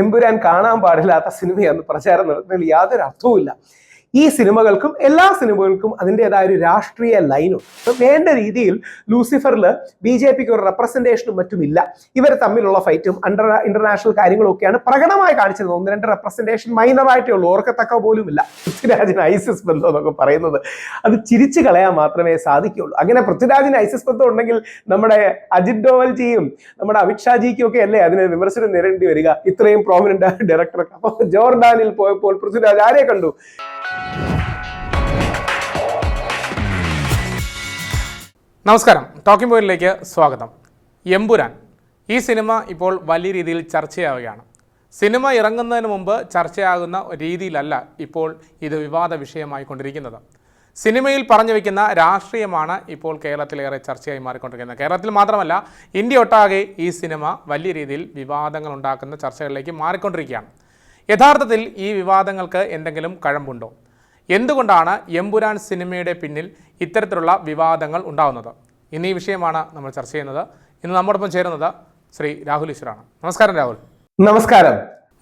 എമ്പുരാൻ കാണാൻ പാടില്ലാത്ത സിനിമയെന്ന് പ്രചാരം നടത്തുന്നതിൽ യാതൊരു അർത്ഥവുമില്ല. ഈ സിനിമകൾക്കും എല്ലാ സിനിമകൾക്കും അതിന്റെതായ ഒരു രാഷ്ട്രീയ അപ്പൊ വേണ്ട രീതിയിൽ ലൂസിഫറിൽ ബി ജെ പിക്ക് ഒരു റെപ്രസെന്റേഷനും മറ്റുമില്ല. ഇവർ തമ്മിലുള്ള ഫൈറ്റും അണ്ടർ ഇന്റർനാഷണൽ കാര്യങ്ങളൊക്കെയാണ് പ്രകടമായി കാണിച്ചത് ഒന്ന് രണ്ട് റെപ്രസെന്റേഷൻ മൈനറായിട്ടേ ഉള്ളൂ. ഓർക്കത്തക്ക പോലും ഇല്ല പൃഥ്വിരാജിന് ഐസിസ് ബന്ധം എന്നൊക്കെ പറയുന്നത്. അത് ചിരിച്ചു കളയാൻ മാത്രമേ സാധിക്കുകയുള്ളൂ. അങ്ങനെ പൃഥ്വിരാജിന് ഐസിസ് ബന്ധം ഉണ്ടെങ്കിൽ നമ്മുടെ അജിത് ഡോവൽജിയും നമ്മുടെ അമിത് ഷാജിക്കും ഒക്കെ അല്ലേ അതിന് വിമർശനം നേരിടേണ്ടി വരിക? ഇത്രയും പ്രോമിനന്റ് ഡയറക്ടർക്ക് അപ്പോൾ ജോർഡാനിൽ പോയപ്പോൾ പൃഥ്വിരാജ് ആരെ കണ്ടു? നമസ്കാരം. ടോക്കിംഗ് പോയിന്റിലേക്ക് സ്വാഗതം. എമ്പുരാൻ. ഈ സിനിമ ഇപ്പോൾ വലിയ രീതിയിൽ ചർച്ചയാവുകയാണ്. സിനിമ ഇറങ്ങുന്നതിന് മുമ്പ് ചർച്ചയാകുന്ന രീതിയിലല്ല ഇപ്പോൾ ഇത് വിവാദ വിഷയമായി കൊണ്ടിരിക്കുന്നത്. സിനിമയിൽ പറഞ്ഞു വയ്ക്കുന്ന രാഷ്ട്രീയമാണ് ഇപ്പോൾ കേരളത്തിലേറെ ചർച്ചയായി മാറിക്കൊണ്ടിരിക്കുന്നത്. കേരളത്തിൽ മാത്രമല്ല ഇന്ത്യ ഒട്ടാകെ ഈ സിനിമ വലിയ രീതിയിൽ വിവാദങ്ങൾ ഉണ്ടാക്കുന്ന ചർച്ചകളിലേക്ക് മാറിക്കൊണ്ടിരിക്കുകയാണ്. യഥാർത്ഥത്തിൽ ഈ വിവാദങ്ങൾക്ക് എന്തെങ്കിലും കഴമ്പുണ്ടോ? എന്തുകൊണ്ടാണ് എമ്പുരാൻ സിനിമയുടെ പിന്നിൽ ഇത്തരത്തിലുള്ള വിവാദങ്ങൾ ഉണ്ടാകുന്നത് ഇന്ന് ഈ വിഷയമാണ് നമ്മൾ ചർച്ച ചെയ്യുന്നത്. ഇന്ന് നമ്മോടൊപ്പം ചേരുന്നത് ശ്രീ രാഹുൽ ഈശ്വറാണ് നമസ്കാരം രാഹുൽ. നമസ്കാരം.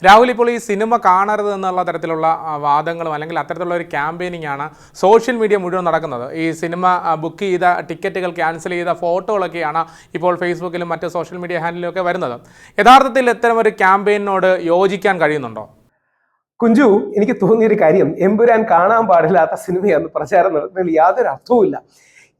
രാഹുൽ ഇപ്പോൾ ഈ സിനിമ കാണരുത് എന്നുള്ള തരത്തിലുള്ള വാദങ്ങളും അല്ലെങ്കിൽ അത്തരത്തിലുള്ള ഒരു ക്യാമ്പയിനിങ് ആണ് സോഷ്യൽ മീഡിയ മുഴുവൻ നടക്കുന്നത്. ഈ സിനിമ ബുക്ക് ചെയ്ത ടിക്കറ്റുകൾ ക്യാൻസൽ ചെയ്ത ഫോട്ടോകളൊക്കെയാണ് ഇപ്പോൾ ഫേസ്ബുക്കിലും മറ്റ് സോഷ്യൽ മീഡിയ ഹാൻഡിലും ഒക്കെ വരുന്നത്. യഥാർത്ഥത്തിൽ ഇത്തരം ഒരു ക്യാമ്പയിനോട് യോജിക്കാൻ കഴിയുന്നുണ്ടോ? കുഞ്ചു എനിക്ക് തോന്നിയൊരു കാര്യം. എമ്പുരാൻ കാണാൻ പാടില്ലാത്ത സിനിമയാണ് പ്രചാരം നടത്തുന്നതിൽ യാതൊരു അർത്ഥവുമില്ല.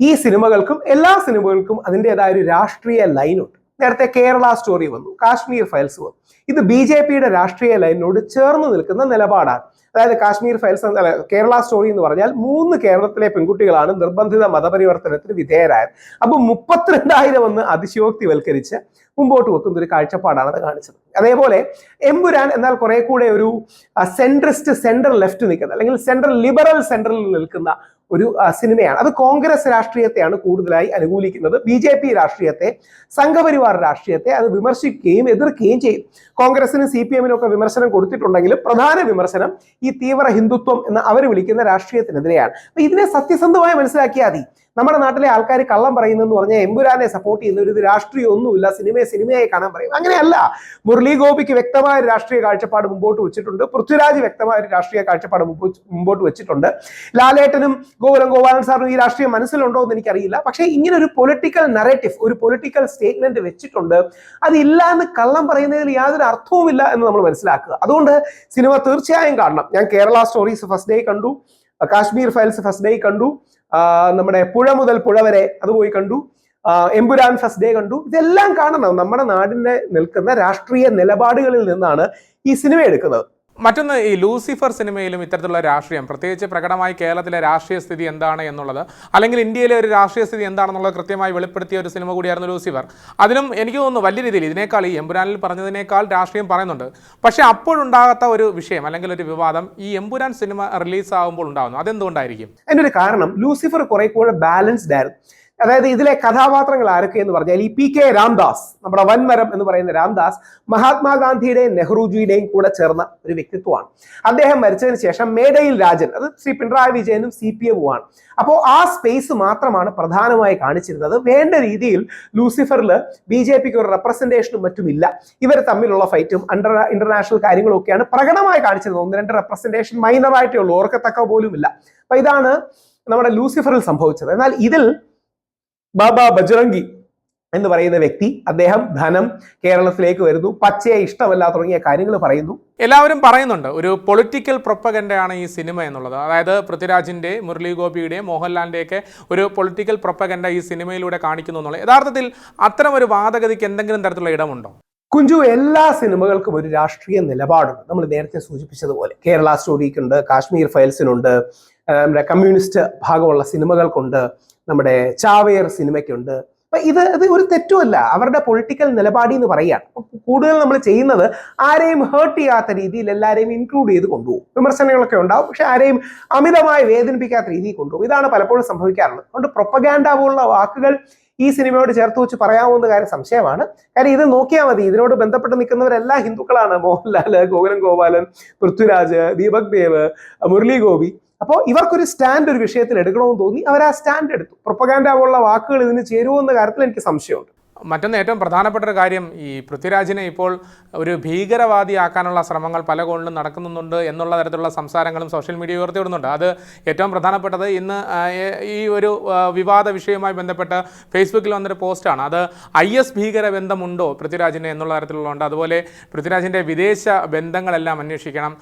ഈ സിനിമകൾക്കും എല്ലാ സിനിമകൾക്കും അതിന്റെതായ ഒരു രാഷ്ട്രീയ ലൈനുണ്ട്. നേരത്തെ കേരള സ്റ്റോറി വന്നു കാശ്മീർ ഫയൽസ് വന്നു. ഇത് ബി ജെ പിയുടെ രാഷ്ട്രീയ ലൈനിനോട് ചേർന്ന് നിൽക്കുന്ന നിലപാടാണ്. അതായത് കാശ്മീർ ഫയൽസ് അല്ല കേരള സ്റ്റോറി എന്ന് പറഞ്ഞാൽ മൂന്ന് കേരളത്തിലെ പെൺകുട്ടികളാണ് നിർബന്ധിത മതപരിവർത്തനത്തിന് വിധേയരായത്. അപ്പൊ മുപ്പത്തിരണ്ടായിരം എന്ന് അതിശയോക്തിവൽക്കരിച്ച് മുമ്പോട്ട് വെക്കുന്ന ഒരു കാഴ്ചപ്പാടാണ് അത് കാണിച്ചത്. അതേപോലെ എമ്പുരാൻ എന്നാൽ കുറെ കൂടെ ഒരു സെൻട്രിസ്റ്റ് സെൻട്രൽ ലെഫ്റ്റ് നിൽക്കുന്ന അല്ലെങ്കിൽ സെൻട്രൽ ലിബറൽ സെൻട്രലിൽ നിൽക്കുന്ന ഒരു സിനിമയാണ്. അത് കോൺഗ്രസ് രാഷ്ട്രീയത്തെയാണ് കൂടുതലായി അനുകൂലിക്കുന്നത്. ബി ജെ പി രാഷ്ട്രീയത്തെ സംഘപരിവാർ രാഷ്ട്രീയത്തെ അത് വിമർശിക്കുകയും എതിർക്കുകയും ചെയ്യും. കോൺഗ്രസിനും സി പി എമ്മിനും ഒക്കെ വിമർശനം കൊടുത്തിട്ടുണ്ടെങ്കിലും പ്രധാന വിമർശനം ഈ തീവ്ര ഹിന്ദുത്വം എന്ന് അവർ വിളിക്കുന്ന രാഷ്ട്രീയത്തിനെതിരെയാണ്. അപ്പൊ ഇതിനെ സത്യസന്ധമായി മനസ്സിലാക്കിയാൽ മതി. നമ്മുടെ നാട്ടിലെ ആൾക്കാർ കള്ളം പറയുന്നതെന്ന് പറഞ്ഞാൽ എമ്പുരാനെ സപ്പോർട്ട് ചെയ്യുന്ന ഒരു രാഷ്ട്രീയം ഒന്നുമില്ല സിനിമയെ സിനിമയായി കാണാൻ പറയും. അങ്ങനെയല്ല. മുരളി ഗോപിക്ക് വ്യക്തമായ ഒരു രാഷ്ട്രീയ കാഴ്ചപ്പാട് മുമ്പോട്ട് വെച്ചിട്ടുണ്ട്. പൃഥ്വിരാജ് വ്യക്തമായ ഒരു രാഷ്ട്രീയ കാഴ്ചപ്പാട് മുമ്പ് മുമ്പോട്ട് വെച്ചിട്ടുണ്ട്. ലാലേട്ടനും ഗോകുലം ഗോപാലൻ സാറിനും ഈ രാഷ്ട്രീയം മനസ്സിലുണ്ടോ എന്ന് എനിക്കറിയില്ല. പക്ഷേ ഇങ്ങനെ ഒരു പൊളിറ്റിക്കൽ നറേറ്റീവ് ഒരു പൊളിറ്റിക്കൽ സ്റ്റേറ്റ്മെന്റ് വെച്ചിട്ടുണ്ട്. അതില്ല എന്ന് കള്ളം പറയുന്നതിൽ യാതൊരു അർത്ഥവുമില്ല എന്ന് നമ്മൾ മനസ്സിലാക്കുക. അതുകൊണ്ട് സിനിമ തീർച്ചയായും കാണണം. ഞാൻ കേരള സ്റ്റോറീസ് ഫസ്റ്റ് ഡേ കണ്ടു. കാശ്മീർ ഫയൽസ് ഫസ്റ്റ് ഡേ കണ്ടു. നമ്മുടെ പുഴ മുതൽ പുഴ വരെ അത് പോയി കണ്ടു. എമ്പുരാൻ ഫസ്റ്റ് ഡേ കണ്ടു. ഇതെല്ലാം കാണണം. നമ്മുടെ നാടിനെ നിൽക്കുന്ന രാഷ്ട്രീയ നിലപാടുകളിൽ നിന്നാണ് ഈ സിനിമ എടുക്കുന്നത്. മറ്റൊന്ന് ഈ ലൂസിഫർ സിനിമയിലും ഇത്തരത്തിലുള്ള രാഷ്ട്രീയം പ്രത്യേകിച്ച് പ്രകടമായി കേരളത്തിലെ രാഷ്ട്രീയ സ്ഥിതി എന്താണ് എന്നുള്ളത് അല്ലെങ്കിൽ ഇന്ത്യയിലെ ഒരു രാഷ്ട്രീയ സ്ഥിതി എന്താണെന്നുള്ളത് കൃത്യമായി വെളിപ്പെടുത്തിയ ഒരു സിനിമ കൂടിയായിരുന്നു ലൂസിഫർ. അതിനും എനിക്ക് തോന്നുന്നു വലിയ രീതിയിൽ ഇതിനേക്കാൾ ഈ എമ്പുരാനിൽ പറഞ്ഞതിനേക്കാൾ രാഷ്ട്രീയം പറയുന്നുണ്ട്. പക്ഷേ അപ്പോഴുണ്ടാകാത്ത ഒരു വിഷയം അല്ലെങ്കിൽ ഒരു വിവാദം ഈ എമ്പുരാൻ സിനിമ റിലീസ് ആകുമ്പോൾ ഉണ്ടാകുന്നു. അതെന്തുകൊണ്ടായിരിക്കും? അതിന്റെ ഒരു കാരണം ലൂസിഫർ കുറെ കൂടെ ബാലൻസ്ഡ് ആയിരുന്നു. അതായത് ഇതിലെ കഥാപാത്രങ്ങൾ ആരൊക്കെ എന്ന് പറഞ്ഞാൽ ഈ പി കെ രാംദാസ് നമ്മുടെ വൻമരം എന്ന് പറയുന്ന രാംദാസ് മഹാത്മാഗാന്ധിയുടെയും നെഹ്റുജിയുടെയും കൂടെ ചേർന്ന ഒരു വ്യക്തിത്വമാണ്. അദ്ദേഹം മരിച്ചതിന് ശേഷം മേഡയിൽ രാജൻ അത് ശ്രീ പിണറായി വിജയനും സി പി എമ്മുമാണ് അപ്പോൾ ആ സ്പേസ് മാത്രമാണ് പ്രധാനമായി കാണിച്ചിരുന്നത്. വേണ്ട രീതിയിൽ ലൂസിഫറിൽ ബി ജെ പിക്ക് ഒരു റെപ്രസെന്റേഷനും മറ്റുമില്ല ഇവർ തമ്മിലുള്ള ഫൈറ്റും അണ്ടർ ഇന്റർനാഷണൽ കാര്യങ്ങളും ഒക്കെയാണ് പ്രകടമായി കാണിച്ചിരുന്നത്. ഒന്ന് രണ്ട് റെപ്രസെന്റേഷൻ മൈനറായിട്ടേ ഉള്ളൂ. ഓർക്കത്തക്ക പോലും ഇല്ല അപ്പൊ ഇതാണ് നമ്മുടെ ലൂസിഫറിൽ സംഭവിച്ചത്. എന്നാൽ ഇതിൽ ബാബ ബജ്രംഗി എന്ന് പറയുന്ന വ്യക്തി അദ്ദേഹം ധനം കേരളത്തിലേക്ക് വരുന്നു. പച്ചയെ ഇഷ്ടമല്ല തുടങ്ങിയ കാര്യങ്ങൾ പറയുന്നു. എല്ലാവരും പറയുന്നുണ്ട് ഒരു പൊളിറ്റിക്കൽ പ്രൊപ്പഗൻഡയാണ് ഈ സിനിമ എന്നുള്ളത്. അതായത് പൃഥ്വിരാജിന്റെ മുരളി ഗോപിയുടെയും മോഹൻലാലിന്റെയൊക്കെ ഒരു പൊളിറ്റിക്കൽ പ്രൊപ്പഗൻഡ ഈ സിനിമയിലൂടെ കാണിക്കുന്നു എന്നുള്ളത്. യഥാർത്ഥത്തിൽ അത്തരം ഒരു വാദഗതിക്ക് എന്തെങ്കിലും തരത്തിലുള്ള ഇടമുണ്ടോ? കുഞ്ചു എല്ലാ സിനിമകൾക്കും ഒരു രാഷ്ട്രീയ നിലപാടുണ്ട്. നമ്മൾ നേരത്തെ സൂചിപ്പിച്ചതുപോലെ കേരള സ്റ്റോറിക്കുണ്ട് കാശ്മീർ ഫയൽസിനുണ്ട് നമ്മുടെ കമ്മ്യൂണിസ്റ്റ് ഭാഗമുള്ള സിനിമകൾക്കുണ്ട്. നമ്മുടെ ചാവയർ സിനിമയ്ക്കുണ്ട്. അപ്പൊ ഇത് ഇത് ഒരു തെറ്റുമല്ല. അവരുടെ പൊളിറ്റിക്കൽ നിലപാടി എന്ന് പറയുകയാണ്. കൂടുതൽ നമ്മൾ ചെയ്യുന്നത് ആരെയും ഹേർട്ട് ചെയ്യാത്ത രീതിയിൽ എല്ലാവരെയും ഇൻക്ലൂഡ് ചെയ്ത് കൊണ്ടുപോകും. വിമർശനങ്ങളൊക്കെ ഉണ്ടാവും. പക്ഷെ ആരെയും അമിതമായി വേദനിപ്പിക്കാത്ത രീതിയിൽ കൊണ്ടുപോകും. ഇതാണ് പലപ്പോഴും സംഭവിക്കാറുള്ളത്. അതുകൊണ്ട് പ്രൊപ്പഗാൻഡ പോലുള്ള വാക്കുകൾ ഈ സിനിമയോട് ചേർത്ത് വെച്ച് പറയാവുന്ന കാര്യം സംശയമാണ്. കാര്യം ഇത് നോക്കിയാൽ മതി. ഇതിനോട് ബന്ധപ്പെട്ട് നിൽക്കുന്നവരെല്ലാം ഹിന്ദുക്കളാണ്. മോഹൻലാൽ ഗോകുലം ഗോപാലൻ പൃഥ്വിരാജ് ദീപക് ദേവ് മുരളി ഗോപി. അപ്പോൾ ഇവർക്കൊരു സ്റ്റാൻഡ് ഒരു വിഷയത്തിൽ എടുക്കണമെന്ന് തോന്നി. അവർ ആ സ്റ്റാൻഡ് എടുത്തു. പ്രൊപ്പഗാൻഡ പോലുള്ള വാക്കുകൾ ഇതിന് ചേരുമോ എന്ന കാര്യത്തിൽ എനിക്ക് സംശയമുണ്ട്. മറ്റൊന്ന് ഏറ്റവും പ്രധാനപ്പെട്ട ഒരു കാര്യം ഈ പൃഥ്വിരാജിനെ ഇപ്പോൾ ഒരു ഭീകരവാദിയാക്കാനുള്ള ശ്രമങ്ങൾ പല കോണിലും നടക്കുന്നുണ്ട് എന്നുള്ള തരത്തിലുള്ള സംസാരങ്ങളും സോഷ്യൽ മീഡിയ ഉയർത്തിവിടുന്നുണ്ട്. അത് ഏറ്റവും പ്രധാനപ്പെട്ടത് ഇന്ന് ഈ ഒരു വിവാദ വിഷയവുമായി ബന്ധപ്പെട്ട് ഫേസ്ബുക്കിൽ വന്നൊരു പോസ്റ്റാണ്. അത് ഐ എസ് ഭീകര ബന്ധമുണ്ടോ പൃഥ്വിരാജിന് എന്നുള്ള തരത്തിലുള്ളതുണ്ട്. അതുപോലെ പൃഥ്വിരാജിന്റെ വിദേശ ബന്ധങ്ങളെല്ലാം അന്വേഷിക്കണം.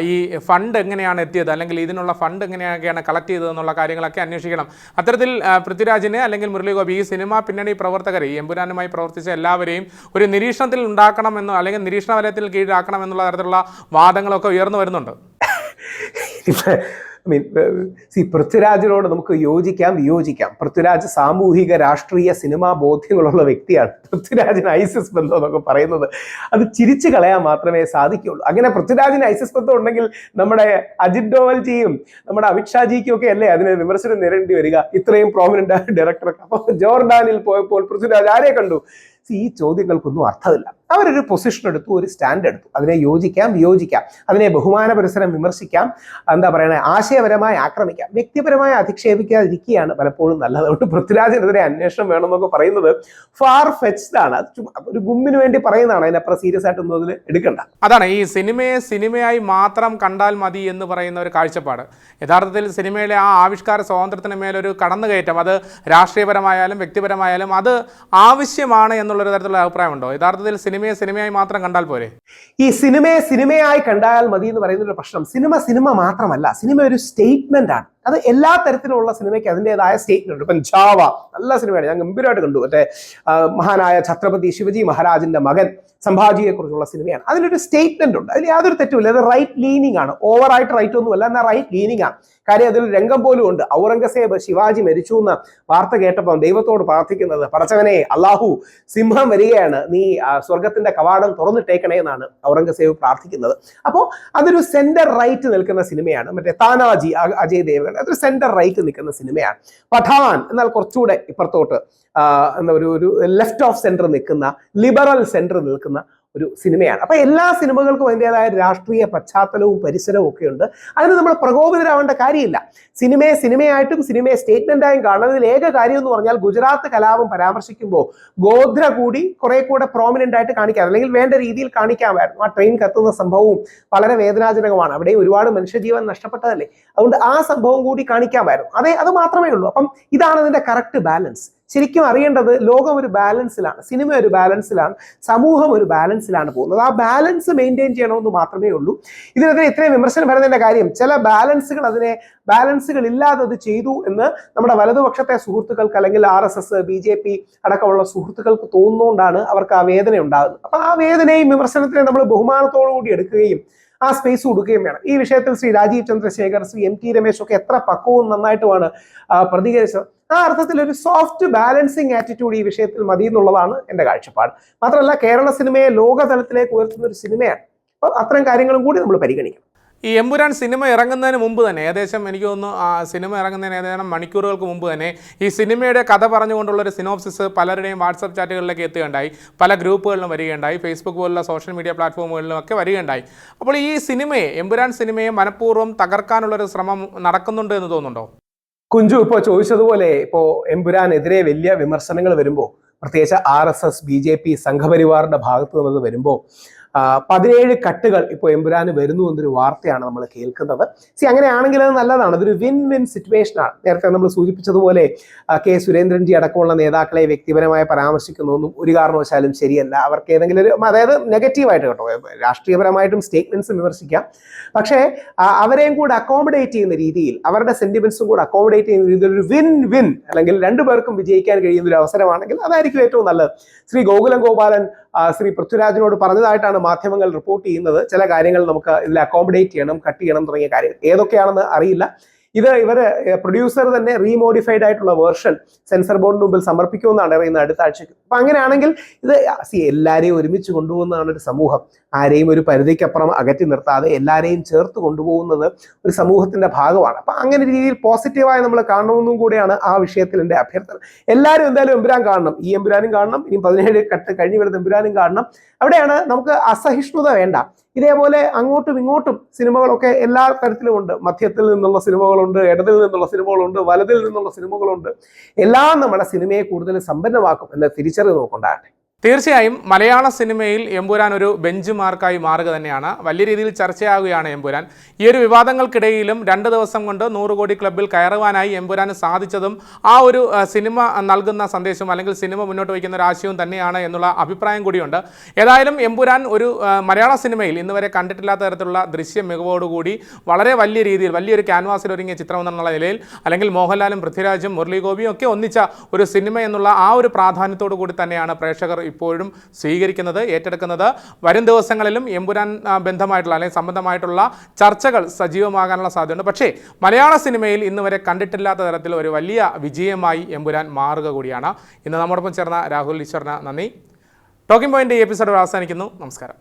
ഈ ഫണ്ട് എങ്ങനെയാണ് എത്തിയത്? അല്ലെങ്കിൽ ഇതിനുള്ള ഫണ്ട് എങ്ങനെയൊക്കെയാണ് കളക്ട് ചെയ്തതെന്നുള്ള കാര്യങ്ങളൊക്കെ അന്വേഷിക്കണം. അത്തരത്തിൽ പൃഥ്വിരാജിനെ അല്ലെങ്കിൽ മുരളി ഗോപി ഈ സിനിമ പിന്നണി പ്രവർത്തകരെ ഈ എമ്പുരാനുമായി പ്രവർത്തിച്ച എല്ലാവരെയും ഒരു നിരീക്ഷണത്തിൽ ഉണ്ടാക്കണമെന്നോ അല്ലെങ്കിൽ നിരീക്ഷണ വലയത്തിൽ കീഴിലാക്കണം എന്നുള്ള തരത്തിലുള്ള വാദങ്ങളൊക്കെ ഉയർന്നു വരുന്നുണ്ട്. മീൻ സി പൃഥ്വിരാജിനോട് നമുക്ക് യോജിക്കാം വിയോജിക്കാം. പൃഥ്വിരാജ് സാമൂഹിക രാഷ്ട്രീയ സിനിമാ ബോധ്യങ്ങളുള്ള വ്യക്തിയാണ്. പൃഥ്വിരാജിന് ഐസിസ് ബന്ധം എന്നൊക്കെ പറയുന്നത്. അത് ചിരിച്ചു കളയാൻ മാത്രമേ സാധിക്കുകയുള്ളൂ. അങ്ങനെ പൃഥ്വിരാജിന് ഐസിസ് ബന്ധം ഉണ്ടെങ്കിൽ നമ്മുടെ അജിത് ഡോവൽജിയും നമ്മുടെ അമിത്ഷാജിക്കും ഒക്കെ അല്ലേ അതിന് വിമർശനം നേരിടേണ്ടി വരിക? ഇത്രയും പ്രോമിനന്റ് ഡയറക്ടറൊക്കെ അപ്പോൾ ജോർഡാനിൽ പോയപ്പോൾ പൃഥ്വിരാജ് ആരെ കണ്ടു? ഈ ചോദ്യങ്ങൾക്കൊന്നും അർത്ഥമില്ല. അവരൊരു പൊസിഷൻ എടുത്തു ഒരു സ്റ്റാൻഡ് എടുത്തു. അതിനെ യോജിക്കാം വിയോജിക്കാം. അതിനെ ബഹുമാന പരിസരം വിമർശിക്കാം. എന്താ പറയണേ? ആശയപരമായി ആക്രമിക്കാം. വ്യക്തിപരമായി അധിക്ഷേപിക്കാതിരിക്കുകയാണ് പലപ്പോഴും നല്ലത്. അതുകൊണ്ട് പൃഥ്വിരാജിനെതിരെ അന്വേഷണം വേണമെന്നൊക്കെ പറയുന്നത് ഫാർ ഫെച്ച്ഡ് ആണ് ഒരു ഗുമ്മിന് വേണ്ടി പറയുന്നതാണ്. അതിനപ്പുറം സീരിയസ് ആയിട്ടൊന്നും അതിൽ എടുക്കണ്ട. അതാണ്. ഈ സിനിമയെ സിനിമയായി മാത്രം കണ്ടാൽ മതി എന്ന് പറയുന്ന ഒരു കാഴ്ചപ്പാട്. യഥാർത്ഥത്തിൽ സിനിമയിലെ ആ ആവിഷ്കാര സ്വാതന്ത്ര്യത്തിന് മേലൊരു കടന്നുകയറ്റം. അത് രാഷ്ട്രീയപരമായാലും വ്യക്തിപരമായാലും അത് ആവശ്യമാണ് എന്നുള്ളൊരു തരത്തിലുള്ള അഭിപ്രായമുണ്ടോ? യഥാർത്ഥത്തിൽ സിനിമയെ സിനിമയായി മാത്രം കണ്ടാൽ പോരെ? ഈ സിനിമയെ സിനിമയായി കണ്ടാൽ മതി എന്ന് പറയുന്ന ഒരു പ്രശ്നം സിനിമ സിനിമ മാത്രമല്ല സിനിമ ഒരു സ്റ്റേറ്റ്മെന്റ് ആണ് അത് എല്ലാ തരത്തിലുള്ള സിനിമയ്ക്ക് അതിന്റെതായ സ്റ്റേറ്റ്മെന്റ് ഇപ്പം ചാവ നല്ല സിനിമയാണ്. ഞാൻ ഗംഭീരമായിട്ട് കണ്ടു. മറ്റേ മഹാനായ ഛത്രപതി ശിവജി മഹാരാജിന്റെ മകൻ സംഭാജിയെ കുറിച്ചുള്ള സിനിമയാണ്. അതിലൊരു സ്റ്റേറ്റ്മെന്റ് ഉണ്ട്. അതിൽ യാതൊരു തെറ്റുമില്ല. അത് റൈറ്റ് ലീനിങ് ആണ്. ഓവറായിട്ട് റൈറ്റ് ഒന്നുമല്ല എന്നാൽ റൈറ്റ് ലീനിങ് ആണ്. കാര്യം അതിൽ രംഗം പോലും ഉണ്ട്. ഔറംഗസേബ് ശിവാജി മരിച്ചു എന്ന് വാർത്ത കേട്ടപ്പോൾ ദൈവത്തോട് പ്രാർത്ഥിക്കുന്നത് പടച്ചവനെ അള്ളാഹു സിംഹം വരികയാണ്. നീ സ്വർഗത്തിന്റെ കവാടം തുറന്നിട്ടേക്കണേ എന്നാണ് ഔറംഗസേബ് പ്രാർത്ഥിക്കുന്നത്. അപ്പോൾ അതൊരു സെന്റർ റൈറ്റ് നിൽക്കുന്ന സിനിമയാണ്. മറ്റേ താനാജി അജയ് അജയ് ദേവഗൺ അതൊരു സെന്റർ റൈറ്റ് നിൽക്കുന്ന സിനിമയാണ് പഠാൻ എന്നാൽ കുറച്ചുകൂടെ ഇപ്പുറത്തോട്ട് എന്താ ഒരു ഒരു ലെഫ്റ്റ് ഓഫ് സെന്റർ നിൽക്കുന്ന ലിബറൽ സെന്റർ നിൽക്കുന്ന ഒരു സിനിമയാണ്. അപ്പൊ എല്ലാ സിനിമകൾക്കും അതിന്റെതായ രാഷ്ട്രീയ പശ്ചാത്തലവും പരിസരവും ഒക്കെ ഉണ്ട്. അതിന് നമ്മൾ പ്രകോപിതരാവേണ്ട കാര്യമില്ല. സിനിമയെ സിനിമയായിട്ടും സിനിമയെ സ്റ്റേറ്റ്മെന്റായും കാണുന്നതിൽ ഏക കാര്യം എന്ന് പറഞ്ഞാൽ ഗുജറാത്ത് കലാപം പരാമർശിക്കുമ്പോൾ ഗോത്ര കൂടി കുറെ കൂടെ പ്രോമിനന്റ് ആയിട്ട് കാണിക്കാം അല്ലെങ്കിൽ വേണ്ട രീതിയിൽ കാണിക്കാമായിരുന്നു. ആ ട്രെയിൻ കത്തുന്ന സംഭവവും വളരെ വേദനാജനകമാണ്. അവിടെ ഒരുപാട് മനുഷ്യജീവൻ നഷ്ടപ്പെട്ടതല്ലേ? അതുകൊണ്ട് ആ സംഭവം കൂടി കാണിക്കാമായിരുന്നു. അതെ അത് മാത്രമേ ഉള്ളൂ. അപ്പം ഇതാണ് അതിന്റെ കറക്റ്റ് ബാലൻസ് ശരിക്കും അറിയേണ്ടത് ലോകം ഒരു ബാലൻസിലാണ് സിനിമ ഒരു ബാലൻസിലാണ് സമൂഹം ഒരു ബാലൻസിലാണ് പോകുന്നത്. ആ ബാലൻസ് മെയിന്റെയിൻ ചെയ്യണമെന്ന് മാത്രമേ ഉള്ളൂ. ഇതിനെതിരെ ഇത്രയും വിമർശനം വരുന്നതിന്റെ കാര്യം ചില ബാലൻസുകൾ അതിനെ ബാലൻസുകൾ ഇല്ലാതെ അത് ചെയ്തു എന്ന് നമ്മുടെ വലതുപക്ഷത്തെ സുഹൃത്തുക്കൾക്ക് അല്ലെങ്കിൽ R S S B J P അടക്കമുള്ള സുഹൃത്തുക്കൾക്ക് തോന്നുന്നുകൊണ്ടാണ് അവർക്ക് ആ വേദന ഉണ്ടാകുന്നത്. അപ്പം ആ വേദനയും വിമർശനത്തിനെ നമ്മൾ ബഹുമാനത്തോടു കൂടി എടുക്കുകയും ആ സ്പേസ് കൊടുക്കുകയും വേണം. ഈ വിഷയത്തിൽ ശ്രീ രാജീവ് ചന്ദ്രശേഖർ ശ്രീ എം ടി രമേശ് ഒക്കെ എത്ര പക്വവും നന്നായിട്ടുമാണ് പ്രതികരിച്ചത്. ആ അർത്ഥത്തിൽ ഒരു സോഫ്റ്റ് ബാലൻസിങ് ആറ്റിറ്റ്യൂഡ് ഈ വിഷയത്തിൽ മതി എന്നുള്ളതാണ് എന്റെ കാഴ്ചപ്പാട്. മാത്രമല്ല കേരള സിനിമയെ ലോകതലത്തിലേക്ക് ഉയർത്തുന്ന ഒരു സിനിമയാണ്. അപ്പൊ അത്തരം കാര്യങ്ങളും കൂടി നമ്മൾ പരിഗണിക്കണം. ഈ എമ്പുരാൻ സിനിമ ഇറങ്ങുന്നതിന് മുമ്പ് തന്നെ ഏകദേശം എനിക്ക് തോന്നുന്നു ആ സിനിമ ഇറങ്ങുന്നതിന് ഏതാനും മണിക്കൂറുകൾക്ക് മുമ്പ് തന്നെ ഈ സിനിമയുടെ കഥ പറഞ്ഞുകൊണ്ടുള്ള ഒരു സിനോപ്സിസ് പലരുടെയും വാട്സപ്പ് ചാറ്റുകളിലേക്ക് എത്തുകയുണ്ടായി. പല ഗ്രൂപ്പുകളിലും വരികയുണ്ടായി. ഫേസ്ബുക്ക് പോലുള്ള സോഷ്യൽ മീഡിയ പ്ലാറ്റ്ഫോമുകളിലും ഒക്കെ വരികയുണ്ടായി. അപ്പോൾ ഈ സിനിമയെ എമ്പുരാൻ സിനിമയെ മനഃപൂർവം തകർക്കാനുള്ളൊരു ശ്രമം നടക്കുന്നുണ്ട് എന്ന് തോന്നുന്നുണ്ടോ? കുഞ്ചു ഇപ്പോൾ ചോദിച്ചതുപോലെ ഇപ്പോൾ എമ്പുരാനെതിരെ വലിയ വിമർശനങ്ങൾ വരുമ്പോൾ പ്രത്യേകിച്ച് R S S B J P സംഘപരിവാറിന്റെ ഭാഗത്ത് നിന്നത് വരുമ്പോൾ പതിനേഴ് കട്ടുകൾ ഇപ്പോൾ എമ്പുരാന് വരുന്നു എന്നൊരു വാർത്തയാണ് നമ്മൾ കേൾക്കുന്നത്. സി അങ്ങനെയാണെങ്കിൽ അത് നല്ലതാണ്. അതൊരു വിൻ വിൻ സിറ്റുവേഷൻ ആണ്. നേരത്തെ നമ്മൾ സൂചിപ്പിച്ചതുപോലെ കെ സുരേന്ദ്രൻജി അടക്കമുള്ള നേതാക്കളെ വ്യക്തിപരമായി പരാമർശിക്കുന്നതൊന്നും ഒരു കാരണവശാലും ശരിയല്ല. അവർക്ക് ഏതെങ്കിലും ഒരു അതായത് നെഗറ്റീവായിട്ട് കേട്ടോ. രാഷ്ട്രീയപരമായിട്ടും സ്റ്റേറ്റ്മെന്റ്സ് വിമർശിക്കാം. പക്ഷേ അവരെയും കൂടെ അക്കോമഡേറ്റ് ചെയ്യുന്ന രീതിയിൽ അവരുടെ സെന്റിമെന്റ്സും കൂടെ അക്കോമഡേറ്റ് ചെയ്യുന്ന രീതിയിൽ ഒരു വിൻ വിൻ അല്ലെങ്കിൽ രണ്ടുപേർക്കും വിജയിക്കാൻ കഴിയുന്ന ഒരു അവസരമാണെങ്കിൽ അതായിരിക്കും ഏറ്റവും നല്ലത്. ശ്രീ ഗോകുലം ഗോപാലൻ ശ്രീ പൃഥ്വിരാജിനോട് പറഞ്ഞതായിട്ടാണ് മാധ്യമങ്ങൾ റിപ്പോർട്ട് ചെയ്യുന്നത്. ചില കാര്യങ്ങൾ നമുക്ക് ഇതിൽ അക്കോമഡേറ്റ് ചെയ്യണം കട്ട് ചെയ്യണം തുടങ്ങിയ കാര്യങ്ങൾ. ഏതൊക്കെയാണെന്ന് അറിയില്ല. ഇത് ഇവർ പ്രൊഡ്യൂസർ തന്നെ റീമോഡിഫൈഡ് ആയിട്ടുള്ള വേർഷൻ സെൻസർ ബോർഡിന് മുമ്പിൽ സമർപ്പിക്കുമെന്നാണ് അറിയുന്നത് അടുത്ത ആഴ്ചക്ക് അപ്പൊ അങ്ങനെയാണെങ്കിൽ ഇത് സി എല്ലാരെയും ഒരുമിച്ച് കൊണ്ടുപോകുന്നതാണ് ഒരു സമൂഹം. ആരെയും ഒരു പരിധിക്കപ്പുറം അകറ്റി നിർത്താതെ എല്ലാവരെയും ചേർത്ത് കൊണ്ടുപോകുന്നത് ഒരു സമൂഹത്തിന്റെ ഭാഗമാണ്. അപ്പൊ അങ്ങനെ രീതിയിൽ പോസിറ്റീവായി നമ്മൾ കാണണമെന്നും കൂടിയാണ് ആ വിഷയത്തിൽ എന്റെ അഭ്യർത്ഥന. എല്ലാവരും എന്തായാലും എമ്പുരാൻ കാണണം. ഈ എമ്പുരാനും കാണണം. ഇനി പതിനേഴ് കട്ട് കഴിഞ്ഞു വരുന്ന എമ്പുരാനും കാണണം. അവിടെയാണ് നമുക്ക് അസഹിഷ്ണുത വേണ്ട. ഇതേപോലെ അങ്ങോട്ടും ഇങ്ങോട്ടും സിനിമകളൊക്കെ എല്ലാ തരത്തിലും ഉണ്ട് മധ്യത്തിൽ നിന്നുള്ള സിനിമകളുണ്ട് ഇടതിൽ നിന്നുള്ള സിനിമകളുണ്ട് വലതിൽ നിന്നുള്ള സിനിമകളുണ്ട്. എല്ലാം നമ്മുടെ സിനിമയെ കൂടുതൽ സമ്പന്നമാക്കും എന്ന തിരിച്ചറിവ് നോക്കൊണ്ടാകട്ടെ തീർച്ചയായും മലയാള സിനിമയിൽ എമ്പുരാൻ ഒരു ബെഞ്ച് മാർക്കായി മാറുക തന്നെയാണ്. വലിയ രീതിയിൽ ചർച്ചയാവുകയാണ് എമ്പുരാൻ. ഈ ഒരു വിവാദങ്ങൾക്കിടയിലും രണ്ട് ദിവസം കൊണ്ട് നൂറ് കോടി ക്ലബിൽ കയറുവാനായി എമ്പുരാന് സാധിച്ചതും ആ ഒരു സിനിമ നൽകുന്ന സന്ദേശം അല്ലെങ്കിൽ സിനിമ മുന്നോട്ട് വയ്ക്കുന്ന ഒരു ആശയവും തന്നെയാണ് എന്നുള്ള അഭിപ്രായം കൂടിയുണ്ട്. ഏതായാലും എമ്പുരാൻ ഒരു മലയാള സിനിമയിൽ ഇന്ന് വരെ കണ്ടിട്ടില്ലാത്ത തരത്തിലുള്ള ദൃശ്യ മികവോടുകൂടി വളരെ വലിയ രീതിയിൽ വലിയൊരു ക്യാൻവാസിൽ ഒരുങ്ങിയ ചിത്രം എന്നുള്ള നിലയിൽ അല്ലെങ്കിൽ മോഹൻലാലും പൃഥ്വിരാജും മുരളി ഗോപിയും ഒക്കെ ഒന്നിച്ച ഒരു സിനിമ എന്നുള്ള ആ ഒരു പ്രാധാന്യത്തോടു കൂടി തന്നെയാണ് പ്രേക്ഷകർ ഇപ്പോഴും സ്വീകരിക്കുന്നത് ഏറ്റെടുക്കുന്നത്. വരും ദിവസങ്ങളിലും എമ്പുരാൻ ബന്ധമായിട്ടുള്ള അല്ലെങ്കിൽ സംബന്ധമായിട്ടുള്ള ചർച്ചകൾ സജീവമാകാനുള്ള സാധ്യതയുണ്ട്. പക്ഷേ മലയാള സിനിമയിൽ ഇന്ന് വരെ കണ്ടിട്ടില്ലാത്ത തരത്തിൽ ഒരു വലിയ വിജയമായി എമ്പുരാൻ മാറുക കൂടിയാണ്. ഇന്ന് നമ്മോടൊപ്പം ചേർന്ന രാഹുൽ ഈശ്വറിന് നന്ദി. ടോക്കിംഗ് പോയിന്റ് ഈ എപ്പിസോഡ് അവസാനിക്കുന്നു. നമസ്കാരം.